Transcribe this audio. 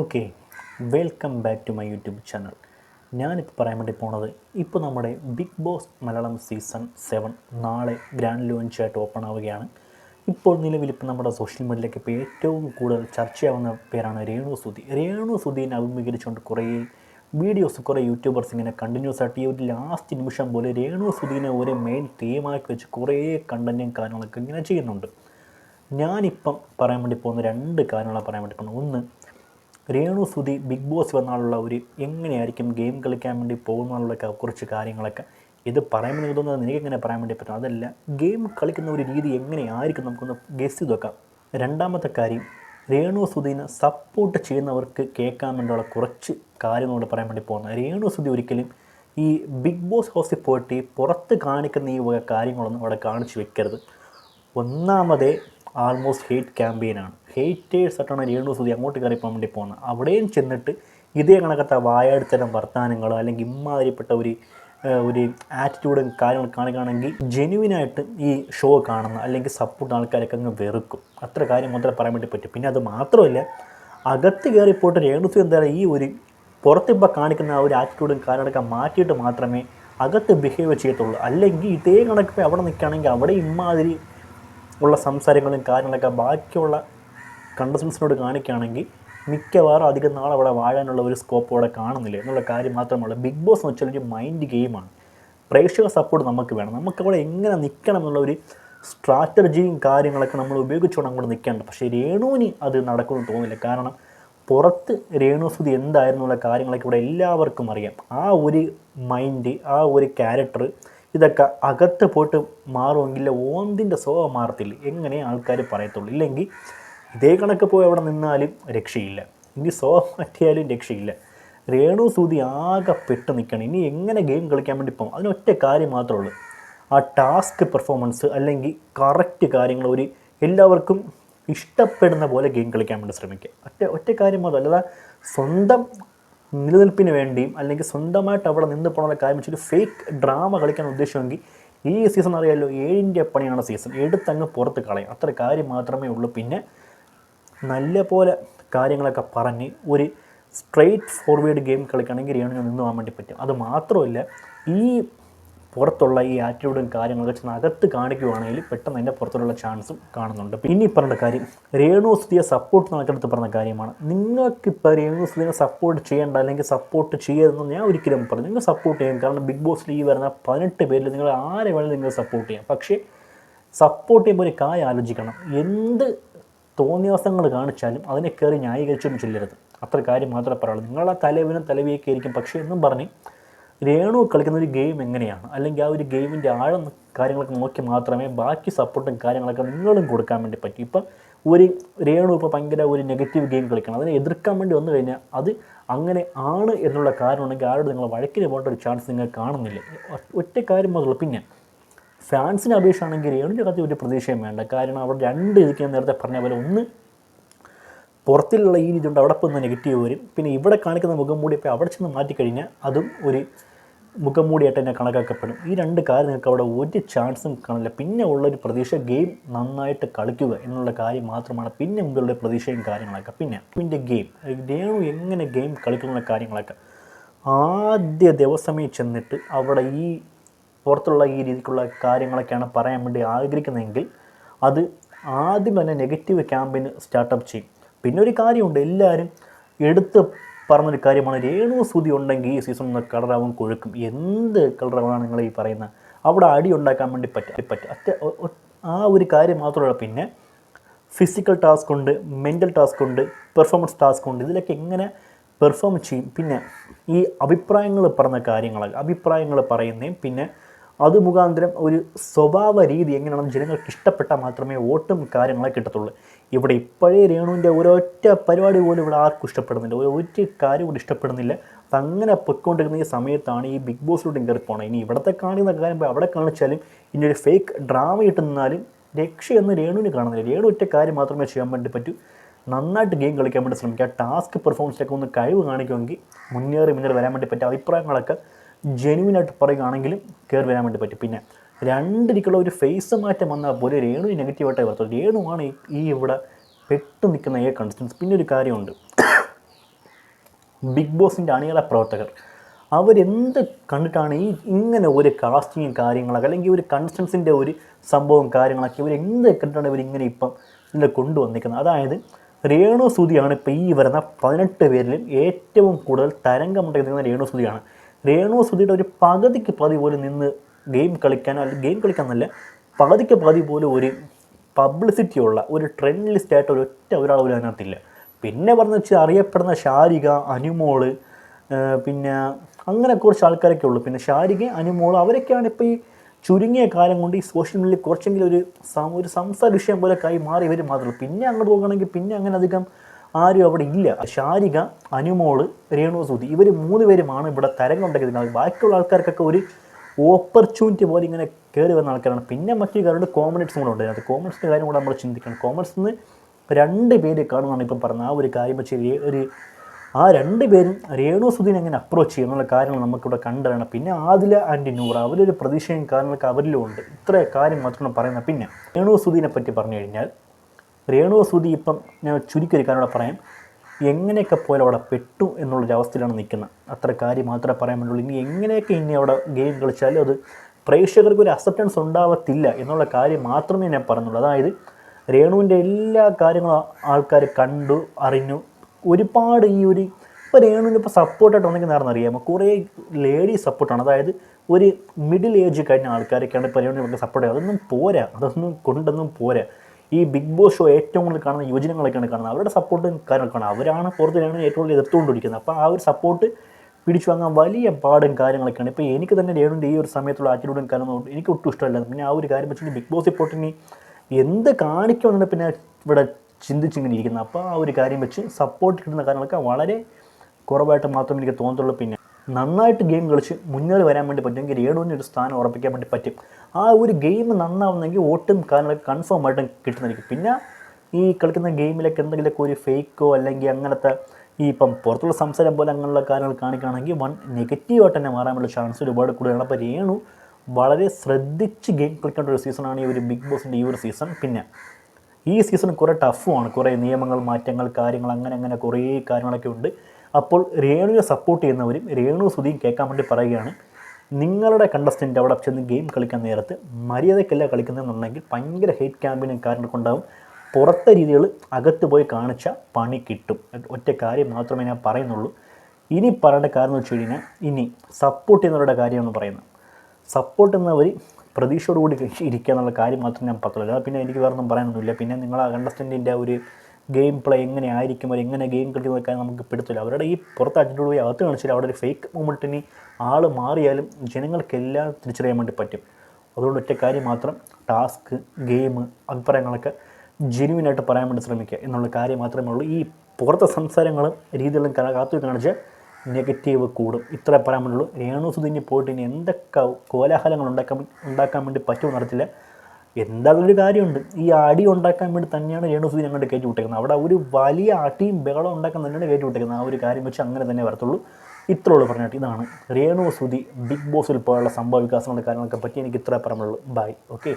Okay welcome back to my YouTube channel. ഞാനിപ്പോൾ പറയാൻ വേണ്ടി പോണത് ഇപ്പോൾ നമ്മുടെ big boss Malayalam season seven നാളെ ഗ്രാൻഡ് ലോഞ്ചായിട്ട് ഓപ്പൺ ആവുകയാണ്. ഇപ്പോൾ നിലവിൽ ഇപ്പോൾ നമ്മുടെ സോഷ്യൽ മീഡിയയിലേക്ക് ഇപ്പോൾ ഏറ്റവും കൂടുതൽ ചർച്ചയാവുന്ന പേരാണ് രേണു സുധി. രേണു സുധീനെ അഭിമുഖീകരിച്ചുകൊണ്ട് കുറേ വീഡിയോസ് കുറേ യൂട്യൂബേഴ്സ് ഇങ്ങനെ കണ്ടിന്യൂസ് ആയിട്ട് ഈ ഒരു ലാസ്റ്റ് നിമിഷം പോലെ രേണു സുധീനെ ഒരു മെയിൻ തീമാക്കി വെച്ച് കുറേ കണ്ടന്റും കാര്യങ്ങളൊക്കെ ഇങ്ങനെ ചെയ്യുന്നുണ്ട്. ഞാനിപ്പം പറയാൻ വേണ്ടി പോകുന്ന രണ്ട് കാര്യങ്ങളാണ് പറയാൻ വേണ്ടി പോകുന്നത്. ഒന്ന് രേണു സുധി ബിഗ് ബോസ് വന്നാലുള്ള ഒരു എങ്ങനെയായിരിക്കും ഗെയിം കളിക്കാൻ വേണ്ടി പോകുന്നതിനുള്ള കുറച്ച് കാര്യങ്ങളൊക്കെ ഇത് പറയാൻ വേണ്ടി തോന്നുന്നത് എനിക്ക് എങ്ങനെ പറയാൻ വേണ്ടി പറ്റും? അതല്ല ഗെയിം കളിക്കുന്ന ഒരു രീതി എങ്ങനെയായിരിക്കും നമുക്കൊന്ന് ഗസ് ചെയ്ത് വെക്കാം രണ്ടാമത്തെ കാര്യം രേണു സുധീനെ സപ്പോർട്ട് ചെയ്യുന്നവർക്ക് കേൾക്കാൻ വേണ്ടിയുള്ള കുറച്ച് കാര്യങ്ങളോട് പറയാൻ വേണ്ടി പോകുന്നത്. രേണു സുധി ഒരിക്കലും ഈ ബിഗ് ബോസ് ഹൗസിൽ പോയിട്ട് പുറത്ത് കാണിക്കുന്ന ഈ കാര്യങ്ങളൊന്നും അവിടെ കാണിച്ചു വെക്കരുത്. ഒന്നാമതേ ആൾമോസ്റ്റ് ഹേറ്റ് ക്യാമ്പയിനാണ് ഹെയ്റ്റേഴ്സ് ആയിട്ടാണ് രേണു സുധി അങ്ങോട്ട് കയറി പോകാൻ വേണ്ടി പോകുന്നത്. അവിടെയും ചെന്നിട്ട് ഇതേ കണക്കത്തെ വായടുത്തരം വർത്തമാനങ്ങളോ അല്ലെങ്കിൽ ഇമ്മാതിരിപ്പെട്ട ഒരു ഒരു ആറ്റിറ്റ്യൂഡും കാര്യങ്ങൾ കാണുകയാണെങ്കിൽ ജെന്യുവിനായിട്ട് ഈ ഷോ കാണുന്ന അല്ലെങ്കിൽ സപ്പോർട്ട് ആൾക്കാരൊക്കെ അങ്ങ് വെറുക്കും. അത്ര കാര്യം മാത്രമേ പറയാൻ വേണ്ടി പറ്റും. പിന്നെ അത് മാത്രമല്ല അകത്ത് കയറിപ്പോട്ട് രേണുസു എന്താ ഈ ഒരു പുറത്തിപ്പോൾ കാണിക്കുന്ന ആ ഒരു ആറ്റിറ്റ്യൂഡും കാര്യങ്ങളൊക്കെ മാറ്റിയിട്ട് മാത്രമേ അകത്ത് ബിഹേവ് ചെയ്യത്തുള്ളൂ. അല്ലെങ്കിൽ ഇതേ കണക്ക് പോയി അവിടെ നിൽക്കുകയാണെങ്കിൽ അവിടെ ഇമ്മാതിരി ഉള്ള സംസാരങ്ങളും കാര്യങ്ങളൊക്കെ ബാക്കിയുള്ള കണ്ടസ്റ്റൻസിനോട് കാണിക്കുകയാണെങ്കിൽ മിക്കവാറും അധികം നാൾ അവിടെ വാഴാനുള്ള ഒരു സ്കോപ്പ് അവിടെ കാണുന്നില്ല. എന്നുള്ള കാര്യം മാത്രമല്ല ബിഗ് ബോസ് എന്ന് വെച്ചാൽ ഒരു മൈൻഡ് ഗെയിമാണ് പ്രേക്ഷക സപ്പോർട്ട് നമുക്ക് വേണം. നമുക്ക് അവിടെ എങ്ങനെ നിൽക്കണം എന്നുള്ള ഒരു സ്ട്രാറ്റജിയും കാര്യങ്ങളൊക്കെ നമ്മൾ ഉപയോഗിച്ചുകൊണ്ട് അങ്ങോട്ട് നിൽക്കേണ്ടത് പക്ഷേ രേണുവിന് അത് നടക്കുമെന്ന് തോന്നുന്നില്ല. കാരണം പുറത്ത് രേണുസുതി എന്തായിരുന്നുള്ള കാര്യങ്ങളൊക്കെ ഇവിടെ എല്ലാവർക്കും അറിയാം. ആ ഒരു മൈൻഡ് ആ ഒരു ക്യാരക്ടർ ഇതൊക്കെ അകത്ത് പോയിട്ട് മാറുമെങ്കിൽ ഓന്തിന്റെ സ്വഭാവം മാറത്തില്ല. എങ്ങനെ ആൾക്കാർ പറയത്തുള്ളൂ. ഇല്ലെങ്കിൽ ഇതേ കണക്ക് പോയി അവിടെ നിന്നാലും രക്ഷയില്ല. ഇനി സോ മാറ്റിയാലും രക്ഷയില്ല. രേണു സൂതി ആകെ പെട്ട് നിൽക്കണം. ഇനി എങ്ങനെ ഗെയിം കളിക്കാൻ വേണ്ടി പോകും അതിനൊറ്റ കാര്യം മാത്രമേ ഉള്ളൂ. ആ ടാസ്ക് പെർഫോമൻസ് അല്ലെങ്കിൽ കറക്റ്റ് കാര്യങ്ങൾ ഒരു എല്ലാവർക്കും ഇഷ്ടപ്പെടുന്ന പോലെ ഗെയിം കളിക്കാൻ വേണ്ടി ശ്രമിക്കുക. ഒറ്റ ഒറ്റ കാര്യം മാത്രം. അല്ലാതെ സ്വന്തം നിലനിൽപ്പിന് വേണ്ടിയും അല്ലെങ്കിൽ സ്വന്തമായിട്ട് അവിടെ നിന്ന് പോകണ കാര്യം വെച്ചൊരു ഫേക്ക് ഡ്രാമ കളിക്കാൻ ഉദ്ദേശമെങ്കിൽ ഈ സീസൺ അറിയാമല്ലോ ഏഴിന്റെ പണിയാണ് സീസൺ എടുത്തങ്ങ് പുറത്ത് കളയും. അത്ര കാര്യം മാത്രമേ ഉള്ളൂ. പിന്നെ നല്ല പോലെ കാര്യങ്ങളൊക്കെ പറഞ്ഞ് ഒരു സ്ട്രെയിറ്റ് ഫോർവേഡ് ഗെയിം കളിക്കണമെങ്കിൽ രേണുവിന് നിന്ന് പോകാൻ വേണ്ടി പറ്റും. അത് മാത്രമല്ല ഈ പുറത്തുള്ള ഈ ആറ്റിറ്റ്യൂഡും കാര്യങ്ങളൊക്കെ വെച്ച് അകത്ത് കാണിക്കുവാണെങ്കിൽ പെട്ടെന്ന് അതിന്റെ പുറത്തുള്ള ചാൻസും കാണുന്നുണ്ട്. പിന്നെ പറഞ്ഞ കാര്യം രേണു സുധിയെ സപ്പോർട്ട് നടക്കെടുത്ത് പറഞ്ഞ കാര്യമാണ്. നിങ്ങൾക്കിപ്പോൾ രേണു സുധിയെ സപ്പോർട്ട് ചെയ്യേണ്ട അല്ലെങ്കിൽ സപ്പോർട്ട് ചെയ്യരുതെന്ന് ഞാൻ ഒരിക്കലും പറഞ്ഞു. നിങ്ങൾ സപ്പോർട്ട് ചെയ്യും കാരണം ബിഗ് ബോസ് ഈ വരുന്ന പതിനെട്ട് പേരിൽ നിങ്ങൾ ആരെ വേണമെങ്കിലും നിങ്ങൾ സപ്പോർട്ട് ചെയ്യാം. പക്ഷേ സപ്പോർട്ട് ചെയ്യുമ്പോൾ ഒരു കാര്യം ആലോചിക്കണം. എന്ത് തോന്നിയാസങ്ങൾ കാണിച്ചാലും അതിനെ കയറി ന്യായീകരിച്ചൊന്നും ചെല്ലരുത്. അത്ര കാര്യം മാത്രമേ പറയുള്ളൂ. നിങ്ങളെ തലവിനും തലവിയൊക്കെ ആയിരിക്കും. പക്ഷേ എന്നും പറഞ്ഞ് രേണു കളിക്കുന്ന ഒരു ഗെയിം എങ്ങനെയാണ്? അല്ലെങ്കിൽ ആ ഒരു ഗെയിമിന്റെ ആഴം കാര്യങ്ങളൊക്കെ നോക്കി മാത്രമേ ബാക്കി സപ്പോർട്ടും കാര്യങ്ങളൊക്കെ നിങ്ങളും കൊടുക്കാൻ വേണ്ടി പറ്റൂ. ഇപ്പം ഒരു രേണു ഇപ്പോൾ ഭയങ്കര ഒരു നെഗറ്റീവ് ഗെയിം കളിക്കണം. അതിനെ എതിർക്കാൻ വേണ്ടി വന്നു കഴിഞ്ഞാൽ അത് അങ്ങനെ ആണ് എന്നുള്ള കാരണമുണ്ടെങ്കിൽ ആരോട് നിങ്ങൾ വഴക്കിന് പോകേണ്ട ഒരു ചാൻസ് നിങ്ങൾ കാണുന്നില്ല. ഒറ്റ കാര്യം മാത്രമല്ല പിന്നെ ഫാൻസിനെ അപേക്ഷയാണെങ്കിൽ രേണുവിന്റെ കത്തി ഒരു പ്രതീക്ഷയും വേണ്ട. കാരണം അവിടെ രണ്ട് ഇതിക്ക് ഞാൻ നേരത്തെ പറഞ്ഞ പോലെ ഒന്ന് പുറത്തിലുള്ള ഈ ഇതുണ്ട് അവിടെ പോകുന്ന നെഗറ്റീവ് വരും. പിന്നെ ഇവിടെ കാണിക്കുന്ന മുഖം മൂടി ഇപ്പോൾ അവിടെ ചെന്ന് മാറ്റിക്കഴിഞ്ഞാൽ അതും ഒരു മുഖം മൂടിയായിട്ട് തന്നെ കണക്കാക്കപ്പെടും. ഈ രണ്ട് കാര്യം നിങ്ങൾക്ക് അവിടെ ഒരു ചാൻസും കാണില്ല പിന്നെ ഉള്ളൊരു പ്രതീക്ഷ ഗെയിം നന്നായിട്ട് കളിക്കുക എന്നുള്ള കാര്യം മാത്രമാണ്. പിന്നെ മുമ്പിലുള്ള പ്രതീക്ഷയും കാര്യങ്ങളൊക്കെ. പിന്നെ ഇതിന്റെ ഗെയിം രേണു എങ്ങനെ ഗെയിം കളിക്കുന്ന കാര്യങ്ങളൊക്കെ. ആദ്യ ദിവസമേ ചെന്നിട്ട് അവിടെ ഈ പുറത്തുള്ള ഈ രീതിക്കുള്ള കാര്യങ്ങളൊക്കെയാണ് പറയാൻ വേണ്ടി ആഗ്രഹിക്കുന്നതെങ്കിൽ അത് ആദ്യം തന്നെ നെഗറ്റീവ് ക്യാമ്പയിന് സ്റ്റാർട്ടപ്പ് ചെയ്യും. പിന്നെ ഒരു കാര്യമുണ്ട് എല്ലാവരും എടുത്ത് പറഞ്ഞൊരു കാര്യമാണ് രേണു സൂതി ഉണ്ടെങ്കിൽ ഈ സീസൺ കളറാവും കൊഴുക്കും. എന്ത് കളറാവാണ് നിങ്ങൾ ഈ പറയുന്നത്? അവിടെ അടി ഉണ്ടാക്കാൻ വേണ്ടി പറ്റും. പറ്റും. അറ്റ ആ ഒരു കാര്യം മാത്രമല്ല പിന്നെ ഫിസിക്കൽ ടാസ്ക് ഉണ്ട് മെന്റൽ ടാസ്ക് ഉണ്ട് പെർഫോമൻസ് ടാസ്ക് ഉണ്ട്. ഇതിലൊക്കെ എങ്ങനെ പെർഫോം ചെയ്യും? പിന്നെ ഈ അഭിപ്രായങ്ങൾ പറഞ്ഞ കാര്യങ്ങൾ അഭിപ്രായങ്ങൾ പറയുന്നതും പിന്നെ അത് മുഖാന്തരം ഒരു സ്വഭാവ രീതി എങ്ങനെയാണ് ജനങ്ങൾക്ക് ഇഷ്ടപ്പെട്ടാൽ മാത്രമേ വോട്ടും കാര്യങ്ങളെ കിട്ടത്തുള്ളൂ. ഇവിടെ ഇപ്പോഴേ രേണുവിന്റെ ഒരൊറ്റ പരിപാടി പോലും ഇവിടെ ആർക്കും ഇഷ്ടപ്പെടുന്നില്ല. ഒരു കാര്യം കൂടി ഇഷ്ടപ്പെടുന്നില്ല. അങ്ങനെ പൊയ്ക്കൊണ്ടിരുന്ന ഈ സമയത്താണ് ഈ ബിഗ് ബോസിലോട്ട് കയറി പോകണം ഇനി ഇവിടത്തെ കാണുന്ന കാര്യം അവിടെ കാണിച്ചാലും ഇനി ഒരു ഫേക്ക് ഡ്രാമ കിട്ടുന്നാലും രക്ഷയൊന്നും രേണുവിന് കാണുന്നില്ല. രേണു ഒറ്റ കാര്യം മാത്രമേ ചെയ്യാൻ വേണ്ടി പറ്റൂ. നന്നായിട്ട് ഗെയിം കളിക്കാൻ വേണ്ടി ശ്രമിക്കുക. ടാസ്ക് പെർഫോമൻസിലൊക്കെ ഒന്ന് കഴിവ് കാണിക്കുമെങ്കിൽ മുന്നേറി മുന്നേറി വരാൻ വേണ്ടി പറ്റിയ അഭിപ്രായങ്ങളൊക്കെ ജെനുവിനായിട്ട് പറയുകയാണെങ്കിലും കയറി വരാൻ വേണ്ടി പറ്റും. പിന്നെ രണ്ടിരിക്കുള്ള ഒരു ഫേസ് മാറ്റം വന്നാൽ പോലും രേണു നെഗറ്റീവായിട്ടേ വരത്തുള്ളൂ. രേണുവാണ് ഈ ഇവിടെ പെട്ടു നിൽക്കുന്ന ഏ കൺസ്റ്റൻസ് പിന്നെ ഒരു കാര്യമുണ്ട്. ബിഗ് ബോസിന്റെ അണികളെ പ്രവർത്തകർ. അവരെന്ത് കണ്ടിട്ടാണ് ഈ ഇങ്ങനെ ഒരു കാസ്റ്റിങ്ങും കാര്യങ്ങളൊക്കെ അല്ലെങ്കിൽ ഒരു കൺസ്റ്റൻസിന്റെ ഒരു സംഭവം കാര്യങ്ങളൊക്കെ ഇവർ എന്ത് കണ്ടിട്ടാണ് ഇവരിങ്ങനെ ഇപ്പം ഇതിനെ കൊണ്ടുവന്നിരിക്കുന്നത്? അതായത് രേണു സുതിയാണ് ഇപ്പോൾ ഈ വരുന്ന പതിനെട്ട് പേരിലും ഏറ്റവും കൂടുതൽ തരംഗമുണ്ടായിരിക്കുന്ന രേണു സുതിയാണ് രേണു സുധിയുടെ ഒരു പകുതിക്ക് പകുതി പോലും നിന്ന് ഗെയിം കളിക്കാനോ അല്ലെങ്കിൽ ഗെയിം കളിക്കാന്നല്ല പകുതിക്ക് പകുതി പോലും ഒരു പബ്ലിസിറ്റി ഉള്ള ഒരു ട്രെൻഡ് ലിസ്റ്റ് ആയിട്ട് ഒരൊറ്റ ഒരാൾ പോലും അതിനകത്തില്ല. പിന്നെ പറഞ്ഞു വെച്ചാൽ അറിയപ്പെടുന്ന ശാരിക അനുമോൾ പിന്നെ അങ്ങനെ കുറച്ച് ആൾക്കാരൊക്കെ ഉള്ളൂ. പിന്നെ ശാരിക അനുമോൾ അവരൊക്കെയാണ് ഇപ്പോൾ ഈ ചുരുങ്ങിയ കാലം കൊണ്ട് ഈ സോഷ്യൽ മീഡിയയിൽ കുറച്ചെങ്കിലും ഒരു ഒരു സംസാര വിഷയം പോലെ കൈ മാറി ഇവർ മാത്രമേ പിന്നെ അങ്ങോട്ട് നോക്കുകയാണെങ്കിൽ പിന്നെ അങ്ങനെ അധികം ആരും അവിടെ ഇല്ല. ശാരിക അനുമോൾ രേണുസുതി ഇവർ മൂന്ന് പേരുമാണ് ഇവിടെ തരംഗമുണ്ടാക്കിയത് ബാക്കിയുള്ള ആൾക്കാർക്കൊക്കെ ഒരു ഓപ്പർച്യൂണിറ്റി പോലെ ഇങ്ങനെ കയറി വന്ന ആൾക്കാരാണ്. പിന്നെ മറ്റൊരു കാര്യമുണ്ട് കോമഡിറ്റ്സും കൂടെ ഉണ്ട്. അതിനകത്ത് കോമഡിറ്റ്സിന്റെ കാര്യം കൂടെ നമ്മൾ ചിന്തിക്കണം. കോമഡിറ്റ്സ് നിന്ന് രണ്ട് പേര് കാണുന്നതാണ് ഇപ്പം പറഞ്ഞത്. ആ ഒരു കാര്യം വെച്ച് ഒരു ആ രണ്ട് പേരും രേണു സുധീൻ എങ്ങനെ അപ്രോച്ച് ചെയ്യും എന്നുള്ള കാര്യങ്ങൾ നമുക്കിവിടെ കണ്ടറിയണം. പിന്നെ ആദില ആൻഡ് നൂറ അവരൊരു പ്രതീക്ഷയും കാര്യങ്ങളൊക്കെ അവരിലും ഉണ്ട്. ഇത്ര കാര്യം മാത്രമാണ് പറയുന്നത്. പിന്നെ രേണു സുധീനെ പറ്റി പറഞ്ഞു കഴിഞ്ഞാൽ രേണു സുധി ഇപ്പം ഞാൻ ചുരുക്കി കാര്യം പറയാം. എങ്ങനെയൊക്കെ പോലെ അവിടെ പെട്ടു എന്നുള്ളൊരു അവസ്ഥയിലാണ് നിൽക്കുന്നത്. അത്ര കാര്യം മാത്രമേ പറയാൻ പറ്റുള്ളൂ. ഇനി എങ്ങനെയൊക്കെ ഇനി അവിടെ ഗെയിം കളിച്ചാലും അത് പ്രേക്ഷകർക്ക് ഒരു അസെപ്റ്റൻസ് ഉണ്ടാവത്തില്ല എന്നുള്ള കാര്യം മാത്രമേ ഞാൻ പറഞ്ഞുള്ളൂ. അതായത് രേണുവിന്റെ എല്ലാ കാര്യങ്ങളും ആൾക്കാർ കണ്ടു അറിഞ്ഞു. ഒരുപാട് ഈ ഒരു ഇപ്പോൾ രേണുവിന് ഇപ്പോൾ സപ്പോർട്ടായിട്ട് വന്നിരിക്കുന്ന അറിയാമോ? കുറേ ലേഡി സപ്പോർട്ടാണ് അതായത് ഒരു മിഡിൽ ഏജ് കഴിഞ്ഞ ആൾക്കാരൊക്കെയാണ് ഇപ്പോൾ രേണുവിനൊക്കെ സപ്പോർട്ട് ചെയ്യുക. അതൊന്നും പോരാ. അതൊന്നും കൊണ്ടൊന്നും പോരാ. ഈ ബിഗ് ബോസ് ഷോ ഏറ്റവും കൂടുതൽ കാണുന്ന യുവജനങ്ങളൊക്കെയാണ് കാണുന്നത്. അവരുടെ സപ്പോർട്ടും കാര്യങ്ങളൊക്കെയാണ്. അവരാണ് പുറത്ത് രേണു ഏറ്റവും കൂടുതൽ എതിർത്തുകൊണ്ടിരിക്കുന്നത്. അപ്പോൾ ആ ഒരു സപ്പോർട്ട് പിടിച്ചു വാങ്ങാൻ വലിയ പാടും കാര്യങ്ങളൊക്കെയാണ്. ഇപ്പോൾ എനിക്ക് തന്നെ രേണുവിന്റെ ഈ ഒരു സമയത്തുള്ള ആറ്റിറ്റ്യൂഡും കാര്യങ്ങളും എനിക്ക് ഒട്ടും ഇഷ്ടമല്ല. പിന്നെ ആ ഒരു കാര്യം വെച്ചിട്ട് ബിഗ് ബോസ് ഇപ്പോൾ ഇനി എന്ത് കാണിക്കുമെന്നാണ് പിന്നെ ഇവിടെ ചിന്തിച്ചിങ്ങനെ ഇരിക്കുന്നത്. അപ്പോൾ ആ ഒരു കാര്യം വെച്ച് സപ്പോർട്ട് കിട്ടുന്ന കാര്യങ്ങളൊക്കെ വളരെ കുറവായിട്ട് മാത്രമേ എനിക്ക് തോന്നത്തുള്ളൂ. പിന്നെ നന്നായിട്ട് ഗെയിം കളിച്ച് മുന്നേറി വരാൻ വേണ്ടി പറ്റുമെങ്കിൽ രേണുവിന് ഒരു സ്ഥാനം ഉറപ്പിക്കാൻ വേണ്ടി പറ്റും. ആ ഒരു ഗെയിം നന്നാവുന്നെങ്കിൽ വോട്ടും കാര്യങ്ങളൊക്കെ കൺഫേം ആയിട്ടും കിട്ടുന്നതായിരിക്കും. പിന്നെ ഈ കളിക്കുന്ന ഗെയിമിലൊക്കെ എന്തെങ്കിലുമൊക്കെ ഒരു ഫേക്കോ അല്ലെങ്കിൽ അങ്ങനത്തെ ഈ ഇപ്പം പുറത്തുള്ള സംസാരം പോലെ അങ്ങനെയുള്ള കാര്യങ്ങൾ കാണിക്കുകയാണെങ്കിൽ വൺ നെഗറ്റീവായിട്ട് തന്നെ മാറാനുള്ള ചാൻസ് ഒരുപാട് കൂടുതലാണ്. അപ്പോൾ രേണു വളരെ ശ്രദ്ധിച്ച് ഗെയിം കളിക്കേണ്ട ഒരു സീസണാണ് ഈ ഒരു ബിഗ് ബോസിന്റെ ഈ ഒരു സീസൺ പിന്നെ ഈ സീസൺ കുറേ ടഫുമാണ് കുറേ നിയമങ്ങൾ മാറ്റങ്ങൾ കാര്യങ്ങൾ അങ്ങനെ അങ്ങനെ കുറേ കാര്യങ്ങളൊക്കെ ഉണ്ട്. അപ്പോൾ രേണുവിനെ സപ്പോർട്ട് ചെയ്യുന്നവരും രേണു സുധിയും കേൾക്കാൻ വേണ്ടി പറയുകയാണ്. നിങ്ങളുടെ കണ്ടസ്റ്റന്റ് അവിടെ ചെന്ന് ഗെയിം കളിക്കാൻ നേരത്ത് മര്യാദയ്ക്കല്ല കളിക്കുന്നതെന്നുണ്ടെങ്കിൽ ഭയങ്കര ഹെയ്റ്റ് ക്യാമ്പിനും കാര്യങ്ങളൊക്കെ ഉണ്ടാവും പുറത്തെ രീതികൾ അകത്ത് പോയി കാണിച്ച പണി കിട്ടും. ഒറ്റ കാര്യം മാത്രമേ ഞാൻ പറയുന്നുള്ളൂ. ഇനി പറയേണ്ട കാര്യം എന്ന് വെച്ച് കഴിഞ്ഞാൽ ഇനി സപ്പോർട്ട് ചെയ്യുന്നവരുടെ കാര്യമാണ് പറയുന്നത്. സപ്പോർട്ട് ചെയ്യുന്നവർ പ്രതീക്ഷയോടുകൂടി ഇരിക്കുക എന്നുള്ള കാര്യം മാത്രം ഞാൻ അല്ലാതെ പിന്നെ എനിക്ക് വേറൊന്നും പറയാനൊന്നുമില്ല. പിന്നെ നിങ്ങൾ ആ കണ്ടസ്റ്റന്റിന്റെ ഒരു ഗെയിം പ്ലേ എങ്ങനെ ആയിരിക്കും? അവർ എങ്ങനെ ഗെയിം കളിക്കുന്നതൊക്കെ നമുക്ക് പിടുത്തില്ല. അവരുടെ ഈ പുറത്ത് അറ്റൻഡ് പോയി അകത്ത് കാണിച്ചാൽ അവിടെ ഒരു ഫേക്ക് മൂമെന്റിന് ആൾ മാറിയാലും ജനങ്ങൾക്കെല്ലാം തിരിച്ചറിയാൻ വേണ്ടി പറ്റും. അതുകൊണ്ട് ഒറ്റ കാര്യം മാത്രം ടാസ്ക് ഗെയിം അഭിപ്രായങ്ങളൊക്കെ ജെനുവിനായിട്ട് പറയാൻ വേണ്ടി ശ്രമിക്കുക എന്നുള്ള കാര്യം മാത്രമേ ഉള്ളൂ. ഈ പുറത്തെ സംസാരങ്ങളും രീതികളും കാത്തു കാണിച്ച് നെഗറ്റീവ് കൂടും. ഇത്ര പറയാൻ വേണ്ടിയുള്ളൂ രേണു സുധിഞ്ഞ് പോയിട്ട് ഇനി എന്തൊക്കെ കോലാഹലങ്ങൾ ഉണ്ടാക്കാൻ ഉണ്ടാക്കാൻ വേണ്ടി പറ്റുമെന്ന് അറിയത്തില്ല. എന്തായാലും ഒരു കാര്യമുണ്ട്? ഈ അടി ഉണ്ടാക്കാൻ വേണ്ടി തന്നെയാണ് രേണു ഞങ്ങളുടെ കയറ്റി വിട്ടേക്കുന്നത്. അവിടെ ഒരു വലിയ അടിയും ബഹളം ഉണ്ടാക്കാൻ തന്നെയാണ് കയറ്റി വിട്ടേക്കുന്നത്. ആ ഒരു കാര്യം വെച്ച് അങ്ങനെ തന്നെ വരത്തുള്ളൂ. ഇത്രയുള്ളൂ പറഞ്ഞിട്ട് ഇതാണ് രേണു ബിഗ് ബോസിൽ പോയുള്ള സംഭവ വികാസങ്ങളുടെ കാര്യങ്ങളൊക്കെ പറ്റി എനിക്ക് ഇത്ര പറയാനുള്ളൂ. Bye okay